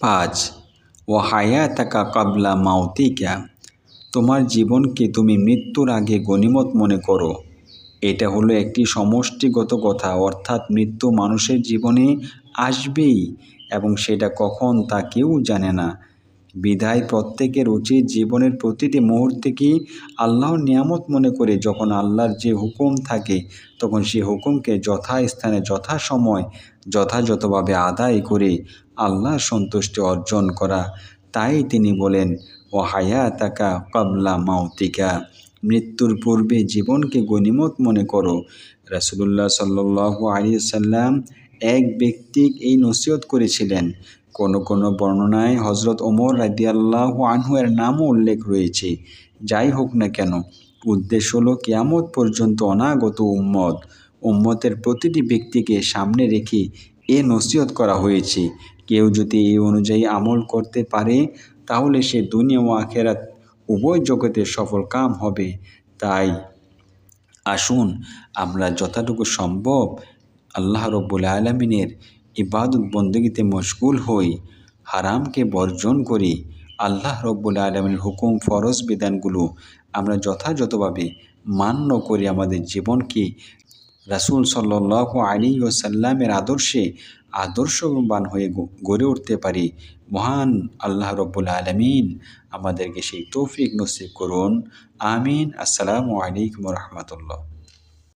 পাঁচ। ও হায়া তাকা কাবলা মাউতিকা তোমার জীবনকে তুমি মৃত্যুর আগে গণিমত মনে করো। এটা হলো একটি সমষ্টিগত কথা, অর্থাৎ মৃত্যু মানুষের জীবনে আসবেই এবং সেটা কখন তা কেউ জানে না। বিধায় প্রত্যেকের উচিত জীবনের প্রতিটি মুহূর্তেকে আল্লাহর নিয়ামত মনে করে যখন আল্লাহর যে হুকুম থাকে, তখন সে হুকুমকে যথাস্থানে, যথাসময়, যথাযথভাবে আদায় করে আল্লাহর সন্তুষ্টি অর্জন করা। তাই তিনি বলেন ও হায়া তাকা কাবলা মাউতিকা মৃত্যুর পূর্বে জীবনকে গণিমত মনে করো। রাসুলুল্লাহ সাল্লু আলী সাল্লাম এক ব্যক্তি এই নসিহত করেছিলেন। কোন কোন বর্ণনায় হজরত ওমর রাদিয়াল্লাহ আনহু এর নামও উল্লেখ রয়েছে। যাই হোক না কেন, উদ্দেশ্য হলো কেয়ামত পর্যন্ত অনাগত উম্মত। উম্মতের প্রতিটি ব্যক্তিকে সামনে রেখে এ নসিহত করা হয়েছে। কেউ যদি এই অনুযায়ী আমল করতে পারে, তাহলে সে দুনিয়া ও আখেরাত উভয় জগতে সফল কাম হবে। তাই আসুন, আমরা যতটুকু সম্ভব আল্লাহ রব্বুল আলমিনের ইবাদত বন্দগীতে মশগুল হই, হারামকে বর্জন করি, আল্লাহ রব্বুল আলমিনের হুকুম, ফরজ বিধানগুলো আমরা যথাযথভাবে মান্য করি আমাদের জীবনকে। রাসুল সাল্লাহ আলী ও সাল্লামের আদর্শে আদর্শবান হয়ে গড়ে উঠতে পারি। মহান আল্লাহ রব্বুল আলমিন আমাদেরকে সেই তৌফিক নসিব করুন। আমিন। আসসালামু আলাইকুম রহমতুল্লাহ।